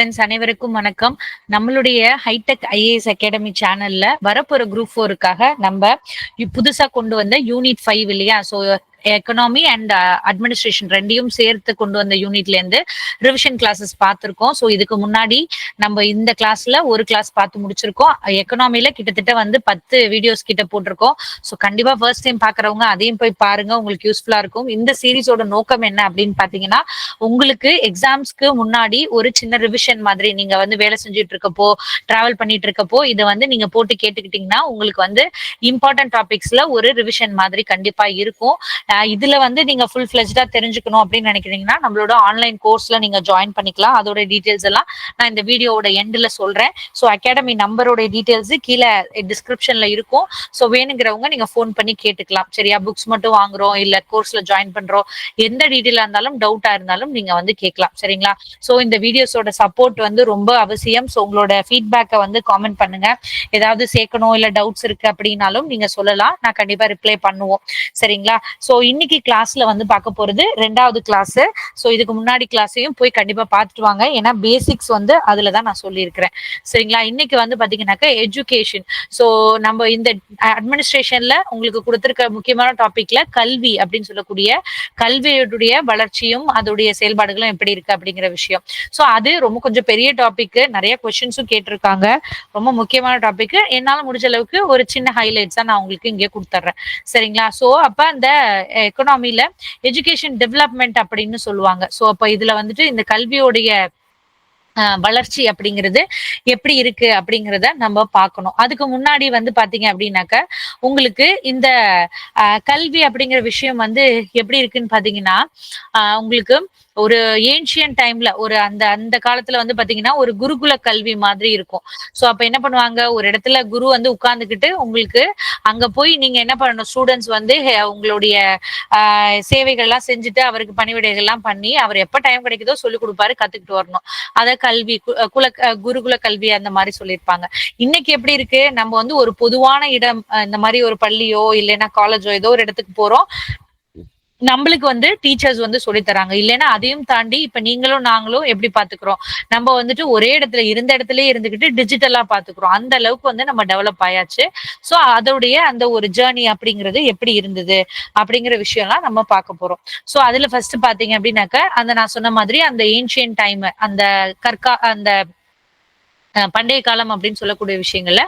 Friends அனைவருக்கும் வணக்கம். நம்மளுடைய ஹைடெக் ஐஏஎஸ் அகாடமி சேனல்ல வரப்போற குரூப் ஃபோருக்காக நம்ம புதுசா கொண்டு வந்த யூனிட் ஃபைவ் இல்லையா? ஸோ எக்கனாமி அண்ட் அட்மினிஸ்ட்ரேஷன் ரெண்டையும் சேர்த்து கொண்டு வந்த யூனிட்ல இருந்து ரிவிஷன் கிளாஸஸ் பார்த்திருக்கோம். ஸோ இதுக்கு முன்னாடி நம்ம இந்த கிளாஸ்ல ஒரு கிளாஸ் பார்த்து முடிச்சிருக்கோம். எக்கனாமில கிட்டத்தட்ட வந்து பத்து வீடியோஸ் கிட்ட போட்டிருக்கோம். ஸோ கண்டிப்பா ஃபர்ஸ்ட் டைம் பாக்குறவங்க அதையும் போய் பாருங்க. உங்களுக்கு யூஸ்ஃபுல்லா இருக்கும். இந்த சீரிஸோட நோக்கம் என்ன அப்படின்னு பாத்தீங்கன்னா உங்களுக்கு எக்ஸாம்ஸ்க்கு முன்னாடி ஒரு சின்ன ரிவிஷன் மாதிரி நீங்க வந்து வேலை செஞ்சுட்டு இருக்கப்போ டிராவல் பண்ணிட்டு இருக்கப்போ இதை வந்து நீங்க போட்டு கேட்டுக்கிட்டீங்கன்னா உங்களுக்கு வந்து இம்பார்ட்டன்ட் டாபிக்ஸ்ல ஒரு ரிவிஷன் மாதிரி கண்டிப்பா இருக்கும். இதுல வந்து நீங்க ஃபுல் ஃபிளெஜ்டா தெரிஞ்சுக்கணும் அப்படின்னு நினைக்கிறீங்கன்னா நம்மளோட ஆன்லைன் கோர்ஸ்ல நீங்க ஜாயின் பண்ணிக்கலாம். அதோட டீடைல்ஸ் எல்லாம் நான் இந்த வீடியோவோட எண்ட்ல சொல்றேன். ஸோ அகாடமி நம்பரோட டீடைல்ஸ் கீழே டிஸ்கிரிப்ஷன்ல இருக்கும். ஸோ வேணுங்கிறவங்க நீங்க ஃபோன் பண்ணி கேட்டுக்கலாம். சரியா? புக்ஸ் மட்டும் வாங்குறோம் இல்ல கோர்ஸ்ல ஜாயின் பண்றோம் எந்த டீட்டெயிலா இருந்தாலும் டவுட்டா இருந்தாலும் நீங்க வந்து கேட்கலாம். சரிங்களா? ஸோ இந்த வீடியோஸோட சப்போர்ட் வந்து ரொம்ப அவசியம். ஸோ உங்களோட ஃபீட்பேக்கை வந்து காமெண்ட் பண்ணுங்க. ஏதாவது சேர்க்கணும் இல்ல டவுட்ஸ் இருக்கு அப்படின்னாலும் நீங்க சொல்லலாம். நான் கண்டிப்பா ரிப்ளை பண்ணுவோம். சரிங்களா? ஸோ இன்னைக்கு கிளாஸ்ல வந்து பார்க்க போறது ரெண்டாவது கிளாஸ் ஸோ இதுக்கு முன்னாடி கிளாஸையும் போய் கண்டிப்பா பார்த்துட்டு வாங்க. ஏன்னா பேசிக்ஸ் வந்து அதுல தான் நான் சொல்லியிருக்கிறேன். சரிங்களா? இன்னைக்கு வந்து பாத்தீங்கன்னாக்கா எஜுகேஷன் ஸோ நம்ம இந்த அட்மினிஸ்ட்ரேஷன்ல உங்களுக்கு கொடுத்துருக்க முக்கியமான டாபிக்ல கல்வி அப்படின்னு சொல்லக்கூடிய கல்வியுடைய வளர்ச்சியும் அதோடைய செயல்பாடுகளும் எப்படி இருக்கு அப்படிங்கிற விஷயம். ஸோ அது ரொம்ப கொஞ்சம் பெரிய டாபிக் நிறைய கொஸ்டின்ஸும் கேட்டிருக்காங்க. ரொம்ப முக்கியமான டாபிக் என்னால முடிஞ்ச அளவுக்கு ஒரு சின்ன ஹைலைட்ஸா நான் உங்களுக்கு இங்கே கொடுத்துட்றேன். சரிங்களா? ஸோ அப்ப அந்த எக்கனாமில எஜுகேஷன் டெவலப்மெண்ட் அப்படின்னு சொல்லுவாங்க. ஸோ அப்போ இதுல வந்துட்டு இந்த கல்வியோடைய அஹ், வளர்ச்சி அப்படிங்கிறது எப்படி இருக்கு அப்படிங்கிறத நம்ம பார்க்கணும். அதுக்கு முன்னாடி வந்து பாத்தீங்க அப்படின்னாக்க உங்களுக்கு இந்த கல்வி அப்படிங்கிற விஷயம் வந்து எப்படி இருக்குன்னு பாத்தீங்கன்னா உங்களுக்கு ஒரு ஏன்ஷியன் டைம்ல ஒரு அந்த அந்த காலத்துல வந்து பாத்தீங்கன்னா ஒரு குருகுல கல்வி மாதிரி இருக்கும். சோ அப்ப என்ன பண்ணுவாங்க? ஒரு இடத்துல குரு வந்து உட்கார்ந்துகிட்டு உங்களுக்கு அங்க போய் நீங்க என்ன பண்ணணும்? ஸ்டூடெண்ட்ஸ் வந்து உங்களுடைய ஆஹ் சேவைகள்லாம் செஞ்சுட்டு அவருக்கு பணிவிடைகள்லாம் பண்ணி அவர் எப்ப டைம் கிடைக்குதோ சொல்லி கொடுப்பாரு கத்துக்கிட்டு வரணும். அத கல்வி கு- குல குருகுல கல்வி அந்த மாதிரி சொல்லியிருப்பாங்க. இன்னைக்கு எப்படி இருக்கு? நம்ம வந்து ஒரு பொதுவான இடம் இந்த மாதிரி ஒரு பள்ளியோ இல்லைன்னா காலேஜோ ஏதோ ஒரு இடத்துக்கு போறோம். நம்மளுக்கு வந்து டீச்சர்ஸ் வந்து சொல்லி தராங்க. இல்லைன்னா அதையும் தாண்டி இப்ப நீங்களும் நாங்களும் எப்படி பாத்துக்கிறோம்? நம்ம வந்துட்டு ஒரே இடத்துல இருந்த இடத்துல இருந்துகிட்டு டிஜிட்டலா பாத்துக்கிறோம். அந்த அளவுக்கு வந்து நம்ம டெவலப் ஆயாச்சு. சோ அதோடைய அந்த ஒரு ஜேர்னி அப்படிங்கிறது எப்படி இருந்தது? அப்படிங்கிற விஷயம்லாம் நம்ம பார்க்க போறோம். சோ அதுல ஃபர்ஸ்ட் பாத்தீங்க அப்படின்னாக்க அந்த நான் சொன்ன மாதிரி அந்த ஏன்ஷியன் டைம் அந்த கற்கா அந்த பண்டைய காலம் அப்படின்னு சொல்லக்கூடிய விஷயங்கள்ல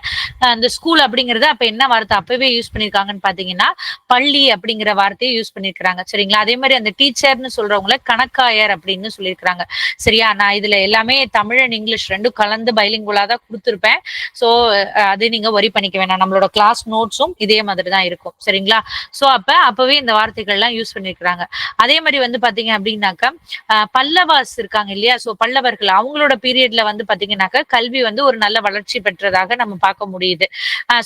அந்த ஸ்கூல் அப்படிங்கறது அப்ப என்ன வார்த்தை அப்பவே யூஸ் பண்ணிருக்காங்கன்னு பாத்தீங்கன்னா பள்ளி அப்படிங்கிற வார்த்தையை யூஸ் பண்ணிருக்காங்க சரிங்களா? அதே மாதிரி அந்த டீச்சர்னு சொல்றவங்கள கணக்காயர் அப்படின்னு சொல்லியிருக்கிறாங்க சரியா? நான் இதுல எல்லாமே தமிழ் அண்ட் இங்கிலீஷ் ரெண்டும் கலந்து பைலிங்குலா தான் கொடுத்துருப்பேன். ஸோ அது நீங்க ஒரி பண்ணிக்க வேணாம். நம்மளோட கிளாஸ் நோட்ஸும் இதே மாதிரி தான் இருக்கும். சரிங்களா? ஸோ அப்ப அப்பவே இந்த வார்த்தைகள்லாம் யூஸ் பண்ணிருக்கிறாங்க. அதே மாதிரி வந்து பாத்தீங்க அப்படின்னாக்கா பல்லவாஸ் இருக்காங்க இல்லையா? ஸோ பல்லவர்கள் அவங்களோட பீரியட்ல வந்து பாத்தீங்கன்னாக்கா கல்வி வந்து ஒரு நல்ல வளர்ச்சி பெற்றதாக நம்ம பார்க்க முடியுது.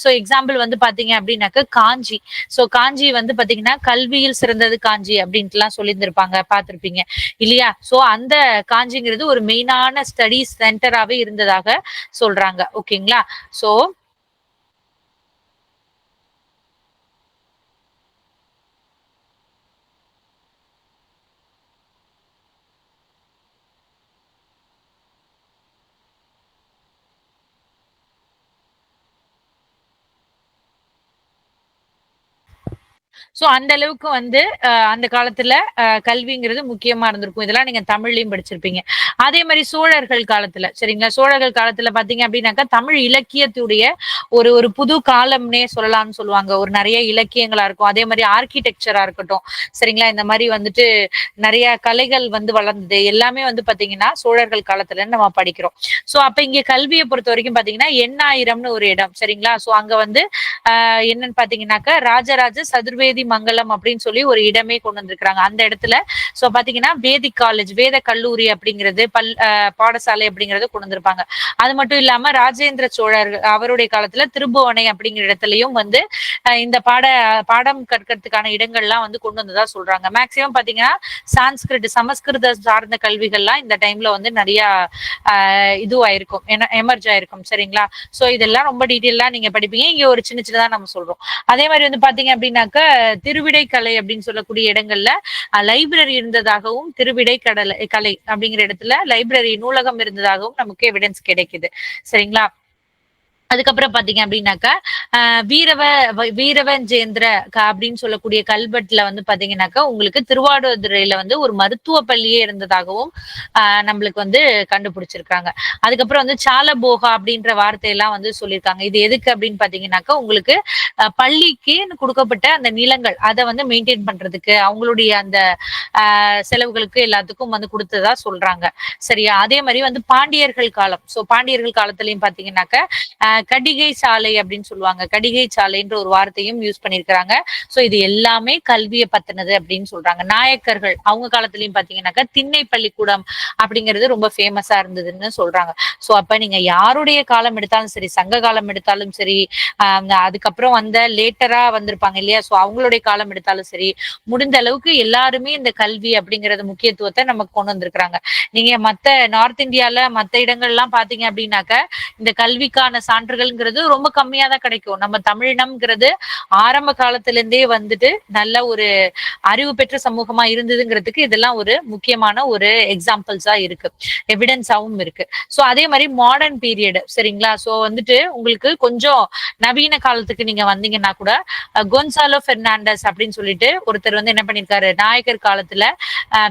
ஸோ எக்ஸாம்பிள் வந்து பாத்தீங்க அப்படின்னாக்கா காஞ்சி. ஸோ காஞ்சி வந்து பாத்தீங்கன்னா கல்வியில் சிறந்தது காஞ்சி அப்படின்ட்டு எல்லாம் சொல்லியிருந்திருப்பாங்க பார்த்திருப்பீங்க. இல்லையா? ஸோ அந்த காஞ்சிங்கிறது ஒரு மெயினான ஸ்டடி சென்டராகவே இருந்ததாக சொல்றாங்க. ஓகேங்களா ஸோ ஸோ அந்த அளவுக்கு வந்து அந்த காலத்துல கல்விங்கிறது முக்கியமா இருந்திருக்கும். இதெல்லாம் நீங்க தமிழ்லயும் படிச்சிருப்பீங்க. அதே மாதிரி சோழர்கள் காலத்துல சரிங்களா? சோழர்கள் காலத்துல பாத்தீங்க அப்படின்னாக்கா தமிழ் இலக்கியத்துடைய ஒரு ஒரு புது காலம்னே சொல்லலாம்னு சொல்லுவாங்க. ஒரு நிறைய இலக்கியங்களா இருக்கும். அதே மாதிரி ஆர்கிடெக்சரா இருக்கட்டும் சரிங்களா? இந்த மாதிரி வந்துட்டு நிறைய கலைகள் வந்து வளர்ந்தது. எல்லாமே வந்து பாத்தீங்கன்னா சோழர்கள் காலத்துல நம்ம படிக்கிறோம். சோ அப்ப இங்க கல்வியை பொறுத்த வரைக்கும் பாத்தீங்கன்னா எண்ணாயிரம்னு ஒரு இடம் சரிங்களா? சோ அங்க வந்து ஆஹ் என்னன்னு பாத்தீங்கன்னாக்கா ராஜராஜ சதுர்வே சதுர்வேதி மங்கலம் அப்படின்னு சொல்லி ஒரு இடமே கொண்டு வந்திருக்கிறாங்க. அந்த இடத்துல சோ பாத்தீங்கன்னா வேதிக் காலேஜ் வேத கல்லூரி அப்படிங்கிறது பல் பாடசாலை அப்படிங்கறத கொண்டு வந்திருப்பாங்க. அது மட்டும் இல்லாம ராஜேந்திர சோழர் அவருடைய காலத்துல திருபுவனை அப்படிங்கிற இடத்துலயும் வந்து இந்த பாட பாடம் கற்கிறதுக்கான இடங்கள்லாம் வந்து கொண்டு வந்ததா சொல்றாங்க. மேக்சிமம் பாத்தீங்கன்னா சான்ஸ்கிரிட் சமஸ்கிருத சார்ந்த கல்விகள்லாம் இந்த டைம்ல வந்து நிறைய இதுவாயிருக்கும். எமர்ஜ் ஆயிருக்கும் சரிங்களா? சோ இதெல்லாம் ரொம்ப டீட்டெயிலா நீங்க படிப்பீங்க. இங்க ஒரு சின்ன சின்னதா நம்ம சொல்றோம். அதே மாதிரி வந்து பாத்தீங்க அப்படின்னாக்க திருவிடை கலை அப்படின்னு சொல்லக்கூடிய இடங்கள்ல லைப்ரரி இருந்ததாகவும் திருவிடை கடலை கலை அப்படிங்கிற இடத்துல லைப்ரரி நூலகம் இருந்ததாகவும் நமக்கு எவிடன்ஸ் கிடைக்குது. சரிங்களா? அதுக்கப்புறம் பாத்தீங்க அப்படின்னாக்கா ஆஹ் வீரவ வீரவஞ்சேந்திர அப்படின்னு சொல்லக்கூடிய கல்வெட்டுல வந்து பாத்தீங்கன்னாக்கா உங்களுக்கு திருவாடுதுறையில வந்து ஒரு மருத்துவ பள்ளியே இருந்ததாகவும் ஆஹ் நம்மளுக்கு வந்து கண்டுபிடிச்சிருக்காங்க. அதுக்கப்புறம் வந்து சாலபோகா அப்படின்ற வார்த்தையெல்லாம் வந்து சொல்லியிருக்காங்க இது எதுக்கு அப்படின்னு பாத்தீங்கன்னாக்கா உங்களுக்கு ஆஹ் பள்ளிக்கு கொடுக்கப்பட்ட அந்த நிலங்கள் அதை வந்து மெயின்டைன் பண்றதுக்கு அவங்களுடைய அந்த ஆஹ் செலவுகளுக்கு எல்லாத்துக்கும் வந்து கொடுத்ததா சொல்றாங்க. சரியா? அதே மாதிரி வந்து பாண்டியர்கள் காலம். சோ பாண்டியர்கள் காலத்திலயும் பாத்தீங்கன்னாக்கா கடிகை சாலை அப்படின்னு சொல்லுவாங்க. கடிகை சாலைன்ற ஒரு வார்த்தையும் யூஸ் பண்ணியிருக்கிறாங்க சோ இது எல்லாமே கல்வியை பத்தினது அப்படின்னு சொல்றாங்க. நாயக்கர்கள் அவங்க காலத்துலயும் பாத்தீங்கன்னாக்கா திண்ணை பள்ளிக்கூடம் அப்படிங்கிறது ரொம்ப ஃபேமஸா இருந்ததுன்னு சொல்றாங்க. ஸோ அப்ப நீங்க யாருடைய காலம் எடுத்தாலும் சரி சங்க காலம் எடுத்தாலும் சரி ஆஹ் அதுக்கப்புறம் வந்த லேட்டரா வந்திருப்பாங்க இல்லையா? சோ அவங்களுடைய காலம் எடுத்தாலும் சரி முடிந்த அளவுக்கு எல்லாருமே இந்த கல்வி அப்படிங்கறது முக்கியத்துவத்தை நமக்கு கொண்டு வந்திருக்கிறாங்க. நீங்க மத்த நார்த் இந்தியால மத்த இடங்கள்லாம் பாத்தீங்க அப்படின்னாக்க இந்த கல்விக்கான சான்று சான்றுகள்ங்கிறது ரொம்ப கம்மியா தான் கிடைக்கும். நம்ம தமிழினம்ங்கிறது ஆரம்ப காலத்துல இருந்தே வந்துட்டு நல்ல ஒரு அறிவு பெற்ற சமூகமா இருந்ததுங்கிறதுக்கு இதெல்லாம் ஒரு முக்கியமான ஒரு எக்ஸாம்பிள்ஸா இருக்கு. எவிடன்ஸாவும் இருக்கு. ஸோ அதே மாதிரி மாடர்ன் பீரியட் சரிங்களா? ஸோ வந்துட்டு உங்களுக்கு கொஞ்சம் நவீன காலத்துக்கு நீங்க வந்தீங்கன்னா கூட கொன்சாலோ பெர்னாண்டஸ் அப்படின்னு சொல்லிட்டு ஒருத்தர் வந்து என்ன பண்ணிருக்காரு நாயக்கர் காலத்துல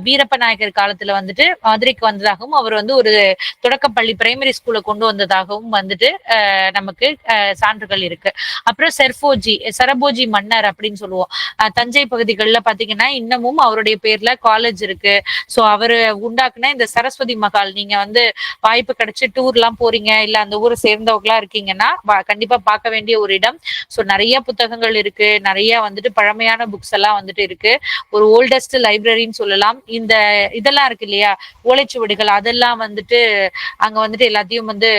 வீரப்ப நாயக்கர் காலத்துல வந்துட்டு மதுரைக்கு வந்ததாகவும் அவர் வந்து ஒரு தொடக்கப்பள்ளி பிரைமரி ஸ்கூல்ல கொண்டு வந்ததாகவும் வந்துட்டு நமக்கு சான்றுகள் இருக்கு. அப்புறம் செர்போஜி சரபோஜி மன்னர் அப்படின்னு சொல்லுவோம். அஹ், தஞ்சை பகுதிகளில் பாத்தீங்கன்னா இன்னமும் அவருடைய பேர்ல காலேஜ் இருக்கு. ஸோ அவரு உண்டாக்குன இந்த சரஸ்வதி மகால் நீங்க வந்து வாய்ப்பு கிடைச்சு டூர் எல்லாம் போறீங்க இல்ல அந்த ஊரை சேர்ந்தவங்களா இருக்கீங்கன்னா கண்டிப்பா பார்க்க வேண்டிய ஒரு இடம். சோ நிறைய புத்தகங்கள் இருக்கு. நிறைய வந்துட்டு பழமையான புக்ஸ் எல்லாம் வந்துட்டு இருக்கு. ஒரு ஓல்டஸ்ட் லைப்ரரின்னு சொல்லலாம். இந்த இதெல்லாம் இருக்கு இல்லையா? ஓலைச்சுவடிகள் அதெல்லாம் வந்துட்டு அங்க வந்துட்டு எல்லாத்தையும் வந்து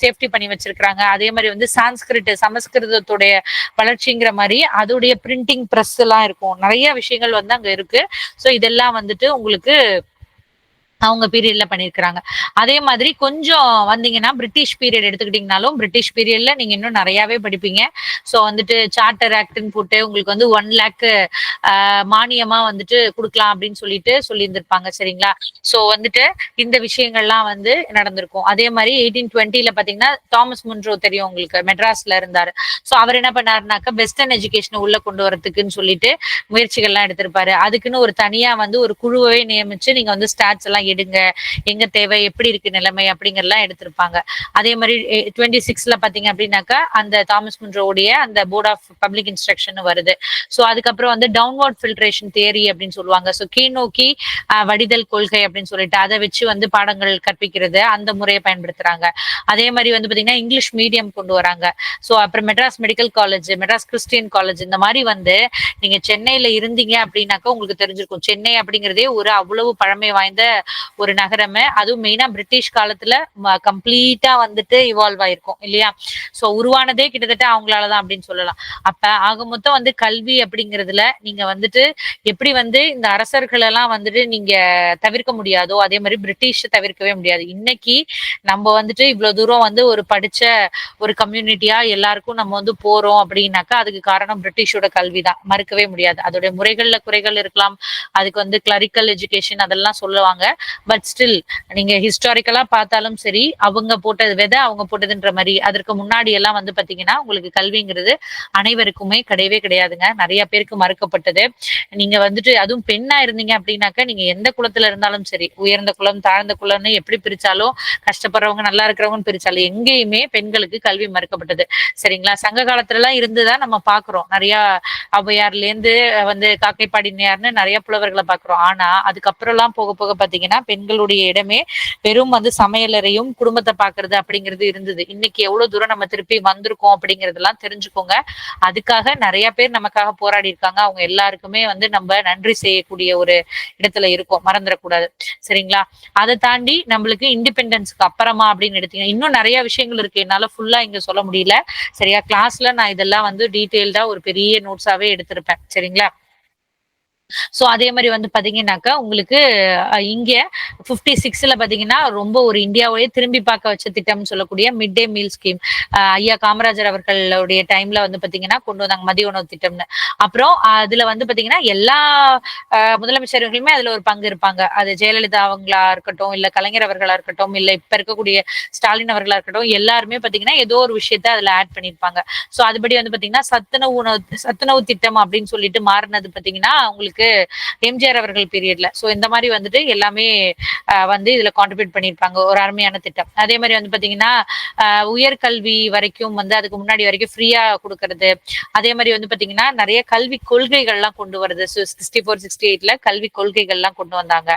சேஃப்டி பண்ணி வச்சிருக்கிறாங்க. அதே மாதிரி வந்து சான்ஸ்கிரிட் சமஸ்கிருதத்துடைய வளர்ச்சிங்கிற மாதிரி அதோடைய பிரிண்டிங் பிரஸ் எல்லாம் இருக்கும். நிறைய விஷயங்கள் வந்து அங்க இருக்கு. சோ இதெல்லாம் வந்துட்டு உங்களுக்கு அவங்க பீரியட்ல பண்ணியிருக்கிறாங்க அதே மாதிரி கொஞ்சம் வந்தீங்கன்னா பிரிட்டிஷ் பீரியட் எடுத்துக்கிட்டீங்கனாலும் பிரிட்டிஷ் பீரியட்ல நீங்க இன்னும் நிறையவே படிப்பீங்க. ஸோ வந்துட்டு சார்ட்டர் ஆக்ட்னு போட்டு உங்களுக்கு வந்து ஒன் லேக் மானியமா வந்துட்டு கொடுக்கலாம் அப்படின்னு சொல்லிட்டு சொல்லியிருந்திருப்பாங்க சரிங்களா? ஸோ வந்துட்டு இந்த விஷயங்கள்லாம் வந்து நடந்திருக்கும். அதே மாதிரி எயிட்டீன் டுவெண்ட்டில பாத்தீங்கன்னா தாமஸ் முன்ரோ தெரியும் உங்களுக்கு மெட்ராஸ்ல இருந்தாரு. ஸோ அவர் என்ன பண்ணாருனாக்கா வெஸ்டர்ன் எஜுகேஷனை உள்ள கொண்டு வரதுக்குன்னு சொல்லிட்டு முயற்சிகள்லாம் எடுத்திருப்பாரு. அதுக்குன்னு ஒரு தனியா வந்து ஒரு குழுவை நியமிச்சு நீங்க வந்து ஸ்டாட்ஸ் எல்லாம் எடுங்க. எங்க தேவை எப்படி இருக்கு நிலைமை அப்படிங்கறலாம் எடுத்திருப்பாங்க. அதே மாதிரி டுவெண்ட்டி சிக்ஸ்ல பாத்தீங்க அப்படின்னாக்கா அந்த தாமஸ் முன்ரோடைய அந்த போர்ட் ஆஃப் பப்ளிக் இன்ஸ்ட்ரக்ஷன் வருது. ஸோ அதுக்கப்புறம் வந்து டவுன்வர்ட் ஃபில்ட்ரேஷன் தியரி அப்படின்னு சொல்லுவாங்க. ஸோ கீழ்நோக்கி வடிதல் கொள்கை அப்படின்னு சொல்லிட்டு அதை வச்சு வந்து பாடங்கள் கற்பிக்கிறது அந்த முறையை பயன்படுத்துறாங்க. அதே மாதிரி வந்து பாத்தீங்கன்னா இங்கிலீஷ் மீடியம் கொண்டு வராங்க. ஸோ அப்புறம் Madras medical college Madras Christian college இந்த மாதிரி வந்து நீங்க சென்னையில இருந்தீங்க அப்படின்னாக்கா உங்களுக்கு தெரிஞ்சிருக்கும். சென்னை அப்படிங்கிறதே ஒரு அவ்வளவு பழமை வாய்ந்த ஒரு நகரமே. அதுவும் மெயினா பிரிட்டிஷ் காலத்துல கம்ப்ளீட்டா வந்துட்டு இவால்வ் ஆயிருக்கும் இல்லையா? சோ உருவானதே கிட்டத்தட்ட அவங்களாலதான் அப்படின்னு சொல்லலாம். அப்ப ஆக மொத்தம் வந்து கல்வி அப்படிங்கறதுல நீங்க வந்துட்டு எப்படி வந்து இந்த அரசர்கள் எல்லாம் வந்துட்டு நீங்க தவிர்க்க முடியாதோ அதே மாதிரி பிரிட்டிஷ் தவிர்க்கவே முடியாது. இன்னைக்கு நம்ம வந்துட்டு இவ்வளவு தூரம் வந்து ஒரு படிச்ச ஒரு கம்யூனிட்டியா எல்லாருக்கும் நம்ம வந்து போறோம் அப்படின்னாக்கா அதுக்கு காரணம் பிரிட்டிஷோட கல்வி தான் மறுக்கவே முடியாது. அதோட முறைகள்ல குறைகள் இருக்கலாம். அதுக்கு வந்து கிளரிக்கல் எஜுகேஷன் அதெல்லாம் சொல்லுவாங்க. பட் ஸ்டில் நீங்க ஹிஸ்டாரிக்கலா பார்த்தாலும் சரி அவங்க போட்டது விதை அவங்க போட்டதுன்ற மாதிரி அதற்கு முன்னாடி எல்லாம் வந்து பாத்தீங்கன்னா உங்களுக்கு கல்விங்கிறது அனைவருக்குமே கிடையவே கிடையாதுங்க. நிறைய பேருக்கு மறுக்கப்பட்டது. நீங்க வந்துட்டு அதுவும் பெண்ணா இருந்தீங்க அப்படின்னாக்கா நீங்க எந்த குளத்துல இருந்தாலும் சரி உயர்ந்த குலம் தாழ்ந்த குலம்னு எப்படி பிரிச்சாலும் கஷ்டப்படுறவங்க நல்லா இருக்கிறவங்க பிரிச்சாலும் எங்கேயுமே பெண்களுக்கு கல்வி மறுக்கப்பட்டது. சரிங்களா? சங்க காலத்துல எல்லாம் இருந்துதான் நம்ம பாக்குறோம் நிறைய ஔவையார்ல இருந்து வந்து காக்கைப்பாடினியார்னு நிறைய புலவர்களை பாக்குறோம் ஆனா அதுக்கப்புறம் எல்லாம் போக போக பாத்தீங்கன்னா பெண்களுடைய இடமே வெறும் வந்து சமையலறையும் குடும்பத்தை பாக்குறது அப்படிங்கிறது இருந்தது. இன்னைக்கு எவ்வளவு தூரம் நம்ம திருப்பி வந்திருக்கோம் அப்படிங்கறதெல்லாம் தெரிஞ்சுக்கோங்க. அதுக்காக நிறைய பேர் நமக்காக போராடி இருக்காங்க. அவங்க எல்லாருக்குமே வந்து நம்ம நன்றி செய்யக்கூடிய ஒரு இடத்துல இருக்கோம். மறந்துடக்கூடாது. சரிங்களா? அதை தாண்டி நம்மளுக்கு இண்டிபெண்டன்ஸ்க்கு அப்புறமா அப்படின்னு எடுத்தீங்கன்னா இன்னும் நிறைய விஷயங்கள் இருக்கு. என்னால ஃபுல்லா இங்க சொல்ல முடியல. சரியா? கிளாஸ்ல நான் இதெல்லாம் வந்து டீட்டெயில்டா ஒரு பெரிய நோட்ஸாவே எடுத்திருப்பேன். சரிங்களா? ஸோ அதே மாதிரி வந்து பாத்தீங்கன்னாக்கா உங்களுக்கு இங்க பிப்டி சிக்ஸ்ல பாத்தீங்கன்னா ரொம்ப ஒரு இந்தியாவிலேயே திரும்பி பார்க்க வச்ச திட்டம்னு சொல்லக்கூடிய மிட் டே மீல் ஸ்கீம் ஐயா காமராஜர் அவர்களுடைய டைம்ல வந்து பாத்தீங்கன்னா கொண்டு வந்தாங்க மதிய உணவு திட்டம்னு. அப்புறம் அதுல வந்து பாத்தீங்கன்னா எல்லா முதலமைச்சர்களுமே அதுல ஒரு பங்கு இருப்பாங்க. அது ஜெயலலிதா அவங்களா இருக்கட்டும் இல்ல கலைஞர் அவர்களா இருக்கட்டும் இல்ல இப்ப இருக்கக்கூடிய ஸ்டாலின் அவர்களா இருக்கட்டும் எல்லாருமே பாத்தீங்கன்னா ஏதோ ஒரு விஷயத்த அதுல ஆட் பண்ணிருப்பாங்க. சோ அதுபடி வந்து பாத்தீங்கன்னா சத்துணவு உணவு சத்துணவு திட்டம் அப்படின்னு சொல்லிட்டு மாறினது பாத்தீங்கன்னா உங்களுக்கு எம்ஜிஆர் அவர்கள் பீரியட்ல ஸோ இந்த மாதிரி வந்துட்டு எல்லாமே வந்து இதுல கான்ட்ரிபியூட் பண்ணிருப்பாங்க ஒரு அருமையான திட்டம். அதே மாதிரி வந்து பாத்தீங்கன்னா உயர்கல்வி வரைக்கும் வந்து அதுக்கு முன்னாடி வரைக்கும் ஃப்ரீயா கொடுக்கறது. அதே மாதிரி வந்து பாத்தீங்கன்னா நிறைய கல்வி கொள்கைகள்லாம் கொண்டு வருது. சிக்ஸ்டி ஃபோர் சிக்ஸ்டி எயிட்ல கல்வி கொள்கைகள்லாம் கொண்டு வந்தாங்க.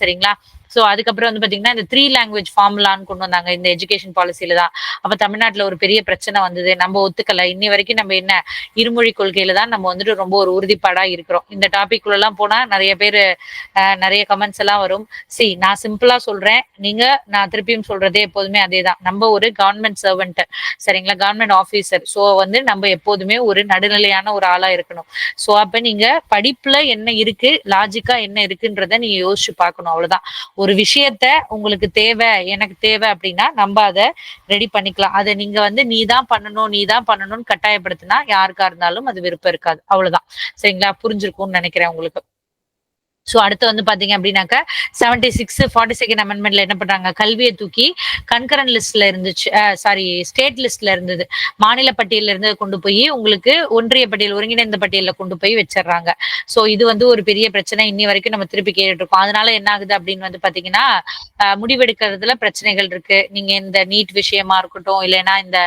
சரிங்களா? ஸோ அதுக்கப்புறம் வந்து பாத்தீங்கன்னா இந்த த்ரீ லாங்குவேஜ் ஃபார்முலான்னு கொண்டு வந்தாங்க. இந்த எஜுகேஷன் பாலிசியில தான். அப்போ தமிழ்நாட்டுல ஒரு பெரிய பிரச்சனை வந்தது. நம்ம ஒத்துக்கல. இன்னி வரைக்கும் நம்ம என்ன இருமொழி கொள்கையில தான் நம்ம வந்துட்டு ரொம்ப ஒரு உறுதிப்பாடா இருக்கிறோம். இந்த டாபிக் எல்லாம் போனா நிறைய பேர் நிறைய கமெண்ட்ஸ் எல்லாம் வரும். சி நான் சிம்பிளா சொல்றேன். நீங்க நான் திருப்பியும் சொல்றதே எப்போதுமே அதே தான் நம்ம ஒரு கவர்மெண்ட் சர்வெண்ட் சரிங்களா? கவர்மெண்ட் ஆஃபீஸர் ஸோ வந்து நம்ம எப்போதுமே ஒரு நடுநிலையான ஒரு ஆளா இருக்கணும். சோ அப்ப நீங்க படிப்புல என்ன இருக்கு? லாஜிக்கா என்ன இருக்குன்றத நீங்க யோசிச்சு பார்க்கணும். அவ்வளவுதான். ஒரு விஷயத்த உங்களுக்கு தேவை எனக்கு தேவை அப்படின்னா நம்ம அதை ரெடி பண்ணிக்கலாம். அதை நீங்க வந்து நீ தான் பண்ணணும் நீ தான் பண்ணணும்னு கட்டாயப்படுத்தினா யாருக்கா இருந்தாலும் அது விருப்பம் இருக்காது. அவ்வளவுதான். சரிங்களா? புரிஞ்சிருக்கும்னு நினைக்கிறேன் உங்களுக்கு. ஸோ அடுத்து வந்து பாத்தீங்க அப்படின்னாக்கா செவன்டி சிக்ஸ் ஃபார்ட்டி செகண்ட் அமெண்ட்மெண்ட்ல என்ன பண்றாங்க? கல்வியை தூக்கி கன்கரண்ட் லிஸ்ட்ல இருந்துச்சு சாரி ஸ்டேட் லிஸ்ட்ல இருந்தது. மாநில பட்டியல்ல இருந்து கொண்டு போய் உங்களுக்கு ஒன்றிய பட்டியல் ஒருங்கிணைந்த பட்டியல்ல கொண்டு போய் வச்சிடுறாங்க. சோ இது வந்து ஒரு பெரிய பிரச்சனை. இன்னி வரைக்கும் நம்ம திருப்பி கேட்டுட்டு இருக்கோம் அதனால என்ன ஆகுது அப்படின்னு வந்து பாத்தீங்கன்னா முடிவெடுக்கிறதுல பிரச்சனைகள் இருக்கு. நீங்க இந்த நீட் விஷயமா இருக்கட்டும் இல்லைன்னா இந்த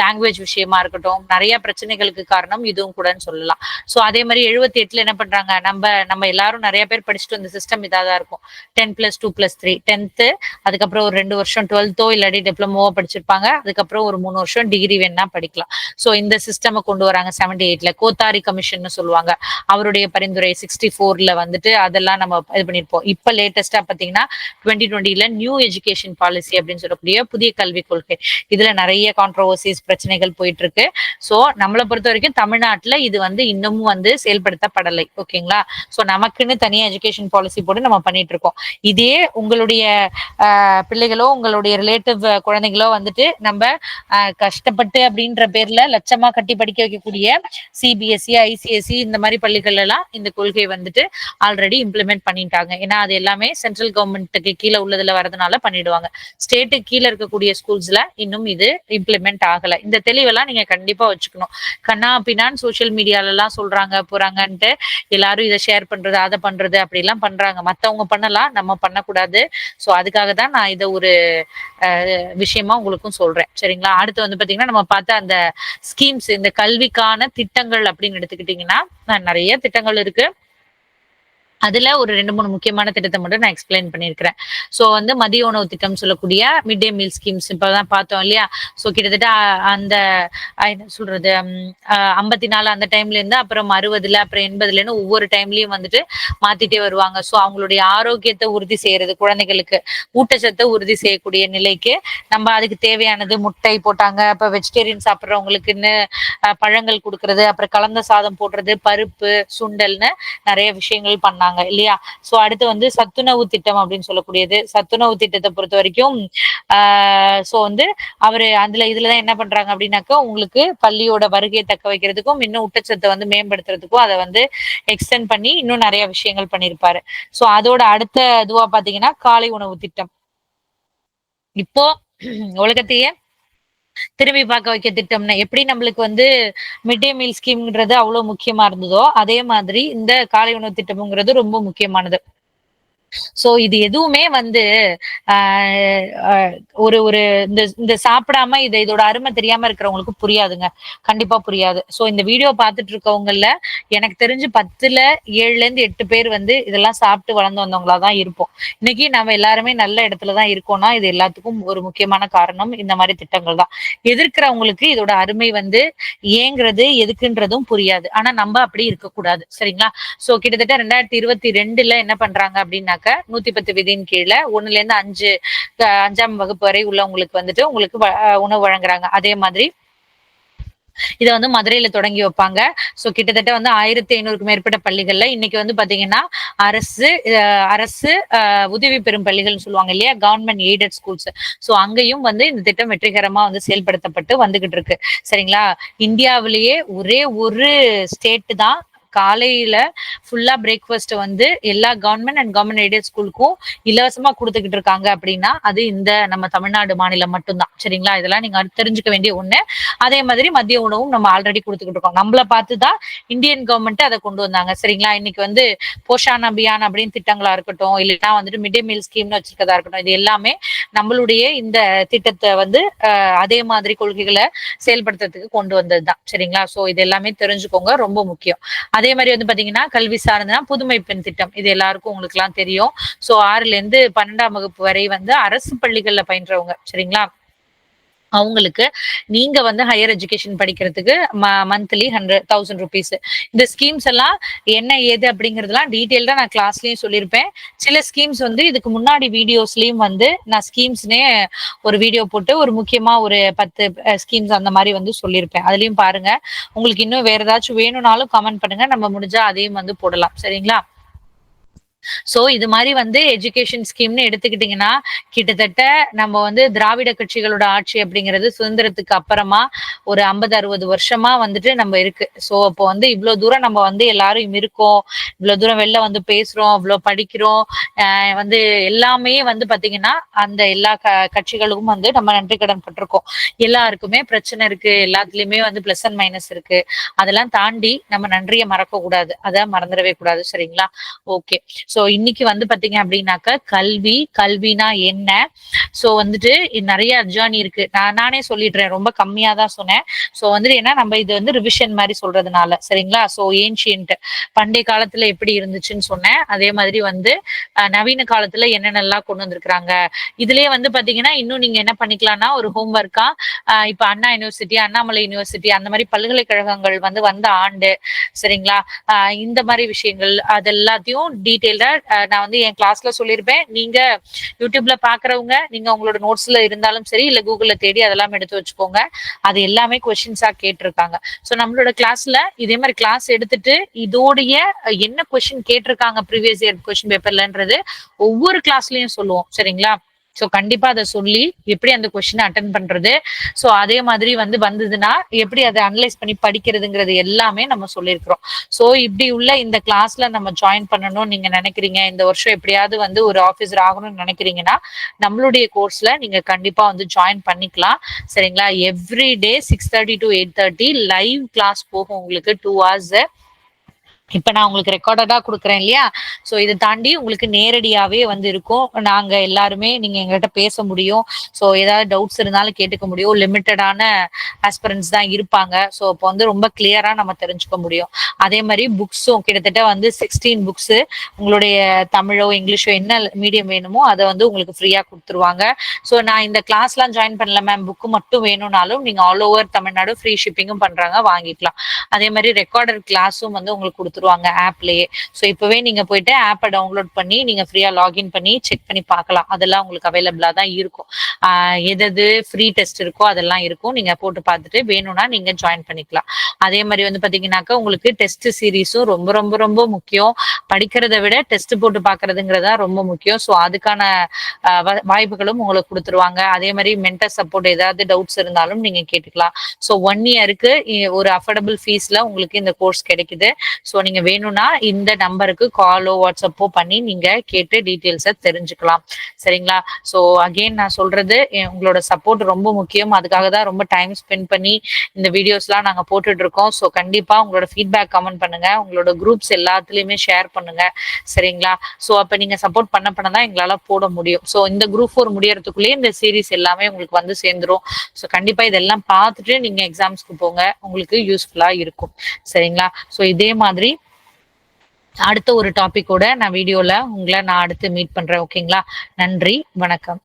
லாங்குவேஜ் விஷயமா இருக்கட்டும் நிறைய பிரச்சனைகளுக்கு காரணம் இதுவும் கூடன்னு சொல்லலாம். சோ அதே மாதிரி எழுபத்தி எட்டுல என்ன பண்றாங்க? நம்ம நம்ம எல்லாரும் நிறைய பேர் படிச்சுட்டு இந்த சிஸ்டம் இதாக தான் இருக்கும். Ten plus two plus three tenth அதுக்கப்புறம் ஒரு ரெண்டு வருஷம் டுவெல்த்தோ இல்லாட்டி டிப்ளமோவோ படிச்சிருப்பாங்க. அதுக்கப்புறம் ஒரு மூணு வருஷம் டிகிரி வேணா படிக்கலாம். சோ இந்த சிஸ்டம் கொண்டு வராங்க செவன்டி எயிட்ல கோத்தாரி கமிஷன் சொல்லுவாங்க. அவருடைய பரிந்துரை சிக்ஸ்டி ஃபோர்ல வந்துட்டு அதெல்லாம் நம்ம இது பண்ணிருப்போம். இப்ப லேட்டஸ்டா பாத்தீங்கன்னா டுவெண்ட்டி டுவெண்ட்டில நியூ எஜுகேஷன் பாலிசி அப்படின்னு சொல்லக்கூடிய புதிய கல்விக் கொள்கை. இதுல நிறைய கான்ட்ரவர்சிஸ் பிரச்சனைகள் போயிட்டு இருக்கு சோ நம்மளை பொறுத்த வரைக்கும் தமிழ்நாட்டுல இது வந்து இன்னமும் வந்து செயல்படுத்தப்படலை. ஓகேங்களா சோ நமக்குன்னு தனியா எஜுகேஷன் பாலிசி போட்டு நம்ம பண்ணிட்டு இருக்கோம் இதே உங்களுடைய பிள்ளைகளோ உங்களுடைய ரிலேட்டிவ் குழந்தைங்களோ வந்துட்டு நம்ம கஷ்டப்பட்டு அப்படின்ற பேர்ல லட்சமா கட்டி படிக்க வைக்கக்கூடிய சிபிஎஸ்சி ஐசிஎஸ்சி இந்த மாதிரி பள்ளிகள் எல்லாம் இந்த கொள்கை வந்துட்டு ஆல்ரெடி இம்ப்ளிமெண்ட் பண்ணிட்டாங்க. ஏன்னா அது எல்லாமே சென்ட்ரல் கவர்மெண்ட்டுக்கு கீழே உள்ளதுல வரதுனால பண்ணிடுவாங்க. ஸ்டேட்டுக்கு கீழே இருக்கக்கூடிய ஸ்கூல்ஸ்ல இன்னும் இது இம்ப்ளிமெண்ட் ஆகல. இந்த தெளிவெல்லாம் நீங்க கண்டிப்பா வச்சுக்கணும். கண்ணா பின்னான்னு சோஷியல் மீடியால எல்லாம் சொல்றாங்க போறாங்கன்ட்டு எல்லாரும் இதை ஷேர் பண்றது அதை பண்றது அப்படி எல்லாம் பண்றாங்க. மத்தவங்க பண்ணலாம் நம்ம பண்ணக்கூடாது. சோ அதுக்காக தான் நான் இதை ஒரு அஹ், விஷயமா உங்களுக்கும் சொல்றேன். சரிங்களா? அடுத்து வந்து பாத்தீங்கன்னா நம்ம பார்த்த அந்த ஸ்கீம்ஸ் இந்த கல்விக்கான திட்டங்கள் அப்படின்னு எடுத்துக்கிட்டீங்கன்னா நிறைய திட்டங்கள் இருக்கு. அதுல ஒரு ரெண்டு மூணு முக்கியமான திட்டத்தை மட்டும் நான் எக்ஸ்பிளைன் பண்ணியிருக்கிறேன். ஸோ வந்து மதிய உணவு திட்டம் சொல்லக்கூடிய மிட் டே மீல் ஸ்கீம்ஸ் இப்பதான் பார்த்தோம் இல்லையா? ஸோ கிட்டத்தட்ட அந்த என்ன சொல்றது ஐம்பத்தி நாலு அந்த டைம்ல இருந்து அப்புறம் அறுபதுல அப்புறம் எண்பதுலன்னு ஒவ்வொரு டைம்லயும் வந்துட்டு மாத்திட்டே வருவாங்க. ஸோ அவங்களுடைய ஆரோக்கியத்தை உறுதி செய்யறது குழந்தைகளுக்கு ஊட்டச்சத்தை உறுதி செய்யக்கூடிய நிலைக்கு நம்ம அதுக்கு தேவையானது முட்டை போட்டாங்க அப்ப வெஜிடேரியன் சாப்பிட்றவங்களுக்குன்னு பழங்கள் கொடுக்கறது அப்புறம் கலந்த சாதம் போடுறது பருப்பு சுண்டல்னு நிறைய விஷயங்கள் பண்ணாங்க. இல்லையா? சோ அடுத்து வந்து சத்துணவு திட்டம் அப்படின்னு சொல்லக்கூடியது. சத்துணவு திட்டத்தை பொறுத்த வரைக்கும் ஆஹ் சோ வந்து அவரு அதுல இதுலதான் என்ன பண்றாங்க அப்படின்னாக்கா உங்களுக்கு பள்ளியோட வருகையை தக்க வைக்கிறதுக்கும் இன்னும் ஊட்டச்சத்தை வந்து மேம்படுத்துறதுக்கும் அதை வந்து எக்ஸ்டெண்ட் பண்ணி இன்னும் நிறைய விஷயங்கள் பண்ணியிருப்பாரு. சோ அதோட அடுத்த இதுவா பாத்தீங்கன்னா காலை உணவு திட்டம். இப்போ உலகத்தையே திரும்பி பார்க்க வைக்க திட்டம்னு. எப்படி நம்மளுக்கு வந்து மிட் டே மீல் ஸ்கீம்ன்றது அவ்வளவு முக்கியமா இருந்ததோ அதே மாதிரி இந்த காலை உணவு திட்டம்ங்கிறது ரொம்ப முக்கியமானது. சோ இது எதுவுமே வந்து ஆஹ் ஆஹ் ஒரு ஒரு இந்த இந்த சாப்பிடாம இது இதோட அருமை தெரியாம இருக்கிறவங்களுக்கு புரியாதுங்க. கண்டிப்பா புரியாது. சோ இந்த வீடியோ பார்த்துட்டு இருக்கவங்கல எனக்கு தெரிஞ்சு பத்துல ஏழுல இருந்து எட்டு பேர் வந்து இதெல்லாம் சாப்பிட்டு வளர்ந்து வந்தவங்களா தான் இருப்போம். இன்னைக்கு நம்ம எல்லாருமே நல்ல இடத்துல தான் இருக்கோம்னா இது எல்லாத்துக்கும் ஒரு முக்கியமான காரணம் இந்த மாதிரி திட்டங்கள் தான். எதிர்க்கிறவங்களுக்கு இதோட அருமை வந்து ஏங்கிறது எதுக்குன்றதும் புரியாது. ஆனா நம்ம அப்படி இருக்கக்கூடாது. சரிங்களா? சோ கிட்டத்தட்ட ரெண்டாயிரத்தி இருபத்தி ரெண்டுல என்ன பண்றாங்க அப்படின்னாக்க நூத்தி பத்து விதியின் கீழே ஒண்ணுல இருந்து அஞ்சு அஞ்சாம் வகுப்பு வரை உள்ளவங்களுக்கு வந்துட்டு உங்களுக்கு வ- உணவு வழங்குறாங்க. அதே மாதிரி இதை வந்து மதுரையில தொடங்கி வைப்பாங்க. சோ கிட்டத்தட்ட வந்து ஆயிரத்தி ஐநூறுக்கு மேற்பட்ட பள்ளிகள்ல இன்னைக்கு வந்து பாத்தீங்கன்னா அரசு அரசு உதவி பெறும் பள்ளிகள்னு சொல்லுவாங்க இல்லையா? கவர்மெண்ட் எய்டட் ஸ்கூல்ஸ் சோ அங்கேயும் வந்து இந்த திட்டம் வெற்றிகரமா வந்து செயல்படுத்தப்பட்டு வந்துகிட்டு இருக்கு. சரிங்களா? இந்தியாவிலேயே ஒரே ஒரு ஸ்டேட் தான் காலையில ஃபுல்லா பிரேக்ஃபாஸ்ட் வந்து எல்லா கவர்மெண்ட் அண்ட் கவர்மெண்ட் எய்டட் ஸ்கூலுக்கும் இலவசமா கொடுத்துக்கிட்டு இருக்காங்க அப்படின்னா அது இந்த நம்ம தமிழ்நாடு மாநிலம் மட்டும்தான். சரிங்களா? இதெல்லாம் நீங்க தெரிஞ்சுக்க வேண்டிய ஒண்ணு. அதே மாதிரி மதிய உணவும் நம்ம ஆல்ரெடி கொடுத்துக்கிட்டு இருக்கோம். நம்மள பார்த்து தான் இந்தியன் கவர்மெண்ட் அதை கொண்டு வந்தாங்க. சரிங்களா? இன்னைக்கு வந்து போஷான் அபியான் அப்படின்னு திட்டங்களா இருக்கட்டும் இல்லைன்னா வந்துட்டு மிட் டே மீல் ஸ்கீம்னு வச்சிருக்கதா இருக்கட்டும் இது எல்லாமே நம்மளுடைய இந்த திட்டத்தை வந்து அதே மாதிரி கொள்கைகளை செயல்படுத்துறதுக்கு கொண்டு வந்தது தான் சரிங்களா? சோ இது எல்லாமே தெரிஞ்சுக்கோங்க. ரொம்ப முக்கியம். அதே மாதிரி வந்து பாத்தீங்கன்னா கல்வி சார்ந்தனா புதுமை பெண் திட்டம். இது எல்லாருக்கும் உங்களுக்கு எல்லாம் தெரியும். சோ ஆறுல இருந்து பன்னெண்டாம் வகுப்பு வரை வந்து அரசு பள்ளிகள்ல பயின்றவங்க. சரிங்களா? அவங்களுக்கு நீங்க வந்து ஹையர் எஜுகேஷன் படிக்கிறதுக்கு மந்த்லி ஹண்ட்ரட் தௌசண்ட் ருபீஸ் இந்த ஸ்கீம்ஸ் எல்லாம் என்ன ஏது அப்படிங்கறதெல்லாம் டீட்டெயில்டா நான் கிளாஸ்லயும் சொல்லியிருப்பேன். சில ஸ்கீம்ஸ் வந்து இதுக்கு முன்னாடி வீடியோஸ்லயும் வந்து நான் ஸ்கீம்ஸ்னே ஒரு வீடியோ போட்டு ஒரு முக்கியமா ஒரு பத்து ஸ்கீம்ஸ் அந்த மாதிரி வந்து சொல்லியிருப்பேன். அதுலயும் பாருங்க. உங்களுக்கு இன்னும் வேற ஏதாச்சும் வேணும்னாலும் கமெண்ட் பண்ணுங்க. நம்ம முடிஞ்சா அதையும் வந்து போடலாம். சரிங்களா? சோ இது மாதிரி வந்து எஜுகேஷன் ஸ்கீம்னு எடுத்துக்கிட்டீங்கன்னா கிட்டத்தட்ட நம்ம வந்து திராவிட கட்சிகளோட ஆட்சி அப்படிங்கிறது சுதந்திரத்துக்கு அப்புறமா ஒரு ஐம்பது அறுபது வருஷமா வந்துட்டு நம்ம இருக்கு. சோ அப்போ வந்து இவ்வளவு தூரம் நம்ம வந்து எல்லாரும் இருக்கோம். இவ்வளவு தூரம் வெளில வந்து பேசுறோம் இவ்வளவு படிக்கிறோம். வந்து எல்லாமே வந்து பாத்தீங்கன்னா அந்த எல்லா க கட்சிகளுக்கும் வந்து நம்ம நன்றி கடன் பட்டிருக்கோம். எல்லாருக்குமே பிரச்சனை இருக்கு. எல்லாத்துலயுமே வந்து பிளஸ் அண்ட் மைனஸ் இருக்கு. அதெல்லாம் தாண்டி நம்ம நன்றியை மறக்க கூடாது அதை மறந்துடவே கூடாது. சரிங்களா? ஓகே சோ இன்னைக்கு வந்து பாத்தீங்க அப்படின்னாக்க கல்வி கல்வினா என்ன? சோ வந்துட்டு நிறைய ஜேர்னி இருக்கு. நான் நானே சொல்லிடுறேன். ரொம்ப கம்மியா தான் சொன்னேன். சோ வந்துட்டு ஏன்னா நம்ம இது வந்து ரிவிஷன் மாதிரி சொல்றதுனால சரிங்களா? சோ ஏன்ஷியன்ட் பண்டைய காலத்துல எப்படி இருந்துச்சுன்னு சொன்னேன். அதே மாதிரி வந்து நவீன காலத்துல என்னென்னலாம் கொண்டு வந்திருக்கிறாங்க. இதுலயே வந்து பாத்தீங்கன்னா இன்னும் நீங்க என்ன பண்ணிக்கலாம்னா ஒரு ஹோம்ஒர்க்கா இப்ப அண்ணா யூனிவர்சிட்டி அண்ணாமலை யூனிவர்சிட்டி அந்த மாதிரி பல்கலைக்கழகங்கள் வந்து வந்த ஆண்டு சரிங்களா? ஆஹ் இந்த மாதிரி விஷயங்கள் அது எல்லாத்தையும் டீட்டெயில்டா நான் வந்து என் கிளாஸ்ல சொல்லியிருப்பேன். நீங்க யூடியூப்ல பாக்குறவங்க நீங்க உங்களோட நோட்ஸ்ல இருந்தாலும் சரி இல்ல கூகுள்ல தேடி அதெல்லாம் எடுத்து வச்சுக்கோங்க. அது எல்லாமே கொஸ்டின்ஸா கேட்டிருக்காங்க. சோ நம்மளோட கிளாஸ்ல இதே மாதிரி கிளாஸ் எடுத்துட்டு இதோடைய என்ன கொஸ்டின் கேட்டிருக்காங்க ப்ரீவியஸ் இயர் கொஸ்டின் பேப்பர்லன்றது ஒவ்வொரு கிளாஸ்லயும் சொல்லுவோம். சரிங்களா? ஸோ கண்டிப்பா அதை சொல்லி எப்படி அந்த கொஸ்டின் அட்டன் பண்றது? ஸோ அதே மாதிரி வந்து வந்ததுன்னா எப்படி அதை அனலைஸ் பண்ணி படிக்கிறதுங்கிறது எல்லாமே நம்ம சொல்லியிருக்கிறோம். ஸோ இப்படி உள்ள இந்த கிளாஸ்ல நம்ம ஜாயின் பண்ணணும்னு நீங்க நினைக்கிறீங்க இந்த வருஷம் எப்படியாவது வந்து ஒரு ஆஃபீஸர் ஆகணும்னு நினைக்கிறீங்கன்னா நம்மளுடைய கோர்ஸ்ல நீங்க கண்டிப்பா வந்து ஜாயின் பண்ணிக்கலாம். சரிங்களா? Every day six thirty to eight thirty live class போகும் உங்களுக்கு டூ ஹவர்ஸ் இப்ப நான் உங்களுக்கு ரெக்கார்டடா கொடுக்குறேன் இல்லையா? ஸோ இதை தாண்டி உங்களுக்கு நேரடியாவே வந்து இருக்கும். நாங்க எல்லாருமே நீங்க எங்ககிட்ட பேச முடியும். ஸோ ஏதாவது டவுட்ஸ் இருந்தாலும் கேட்டுக்க முடியும். லிமிட்டடான ஆஸ்பிரன்ஸ் தான் இருப்பாங்க. ஸோ அப்போ வந்து ரொம்ப கிளியரா நம்ம தெரிஞ்சுக்க முடியும். அதே மாதிரி புக்ஸும் கிட்டத்தட்ட வந்து சிக்ஸ்டீன் புக்ஸ் உங்களுடைய தமிழோ இங்கிலீஷோ என்ன மீடியம் வேணுமோ அதை வந்து உங்களுக்கு ஃப்ரீயா கொடுத்துருவாங்க. ஸோ நான் இந்த கிளாஸ்லாம் ஜாயின் பண்ணல மேம் புக்கு மட்டும் வேணும்னாலும் நீங்க ஆல் ஓவர் தமிழ்நாடு ஃப்ரீ ஷிப்பிங்கும் பண்றாங்க. வாங்கிக்கலாம். அதே மாதிரி ரெக்கார்டர் கிளாஸும் வந்து உங்களுக்கு கொடுத்துருவாங்க ஆப்லயே ஸோ இப்பவே நீங்க போயிட்டு ஆப்பை டவுன்லோட் பண்ணி நீங்க ஃப்ரீயா லாகின் பண்ணி செக் பண்ணி பார்க்கலாம். அதெல்லாம் உங்களுக்கு அவைலபிளா தான் இருக்கும். எது எது ஃப்ரீ டெஸ்ட் இருக்கோ அதெல்லாம் இருக்கும். நீங்க போட்டு பார்த்துட்டு வேணும்னா நீங்க ஜாயின் பண்ணிக்கலாம். அதே மாதிரி வந்து பாத்தீங்கன்னாக்கா உங்களுக்கு டெஸ்ட் சீரீஸும் ரொம்ப ரொம்ப ரொம்ப முக்கியம். படிக்கிறத விட டெஸ்ட் போட்டு பாக்குறதுங்கிறதா ரொம்ப முக்கியம். ஸோ அதுக்கான வாய்ப்புகளும் உங்களுக்கு கொடுத்துருவாங்க. அதே மாதிரி மென்டல் சப்போர்ட் ஏதாவது டவுட்ஸ் இருந்தாலும் நீங்க கேட்டுக்கலாம். ஸோ ஒன் இயருக்கு ஒரு அஃபோர்டபுள் ஃபீஸ்ல உங்களுக்கு இந்த கோர்ஸ் கிடைக்குது. ஸோ நீங்க வேணும்னா இந்த நம்பருக்கு காலோ வாட்ஸ்அப்போ பண்ணி நீங்க கேட்டு டீட்டெயில்ஸை தெரிஞ்சுக்கலாம். சரிங்களா? ஸோ அகெயின் நான் சொல்றது உங்களோட சப்போர்ட் ரொம்ப முக்கியம். அதுக்காக தான் ரொம்ப டைம் ஸ்பெண்ட் பண்ணி இந்த வீடியோஸ்லாம் நாங்கள் போட்டுட்டு இருக்கோம். ஸோ கண்டிப்பா உங்களோட ஃபீட்பேக் கமெண்ட் பண்ணுங்க. உங்களோட குரூப்ஸ் எல்லாத்துலயுமே ஷேர் பண்ணுங்க. சரிங்களா? ஸோ அப்போ நீங்க சப்போர்ட் பண்ண பண்ண தான் எங்களால போட முடியும். ஸோ இந்த குரூப் ஃபோர் முடியறதுக்குள்ளேயே இந்த சீரிஸ் எல்லாமே உங்களுக்கு வந்து சேர்ந்துரும். ஸோ கண்டிப்பா இதெல்லாம் பார்த்துட்டு நீங்க எக்ஸாம்ஸ்க்கு போங்க. உங்களுக்கு யூஸ்ஃபுல்லா இருக்கும். சரிங்களா? ஸோ இதே மாதிரி அடுத்த ஒரு டாபிக்கோட நான் வீடியோல உங்களை நான் அடுத்து மீட் பண்றேன் ஓகேங்களா நன்றி வணக்கம்.